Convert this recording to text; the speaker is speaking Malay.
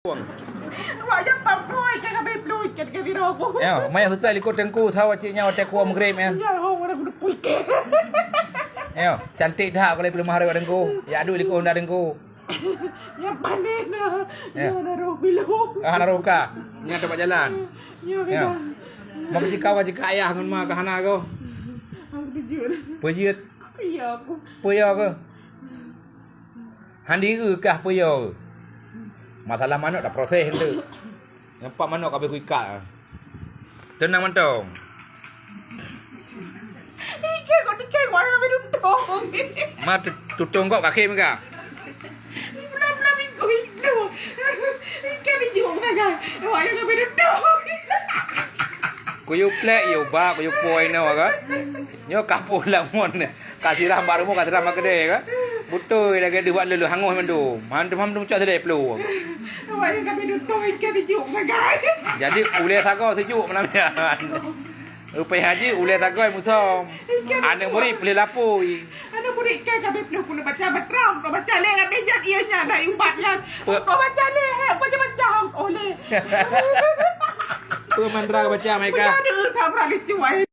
Buang. Wak je pampoi kan habis pelui kan kan di robo. Ya, mai tu tali ko tengku sawa ciknya otek ku mengrem ya. Ya, orang orang kudu pui ke. Ya, cantik dah kalau belum hari dengku. Ya adu liko nda dengku. Ya panen na. Ya. Ya na ro bilong. Ah naruka. Nya tempat jalan. Ya Ya. kan. Mau pergi kau pergi ayah ngun ma ke hana ko. Aku dijun. Pergi Ya aku. puyo ke. Handi u kah puyo. Masalah mana dah proses tu. Nampak mana kau boleh ikat. Tenang mantong. Ike kok dikai wak habis duduk. Ma tutung kau kaki mereka. Benar-benar minggu itu. Ike dijun kan. Wak yang habis duduk. Kuyu plek yo ba kuyu poi no ka. Yo kapu la mon ne. Kasih ram baru mo kasih ram kede ka. Butoy lagi dia buat lulu hangus mandum. Mandum mandum macam sedap peluang. Awak yang kami duduk ikan sejuk magai. Jadi ulai takau sejuk mana dia. Upai haji ulai takau musam. Anak murid boleh lapui. Anak murid ikan kami penuh kena baca betrang. Kau baca leh kami jat ia nya dah ubat kan. Kau baca leh baca baca oleh. Pemandrag baca mereka. Kau ada utama lagi cuai.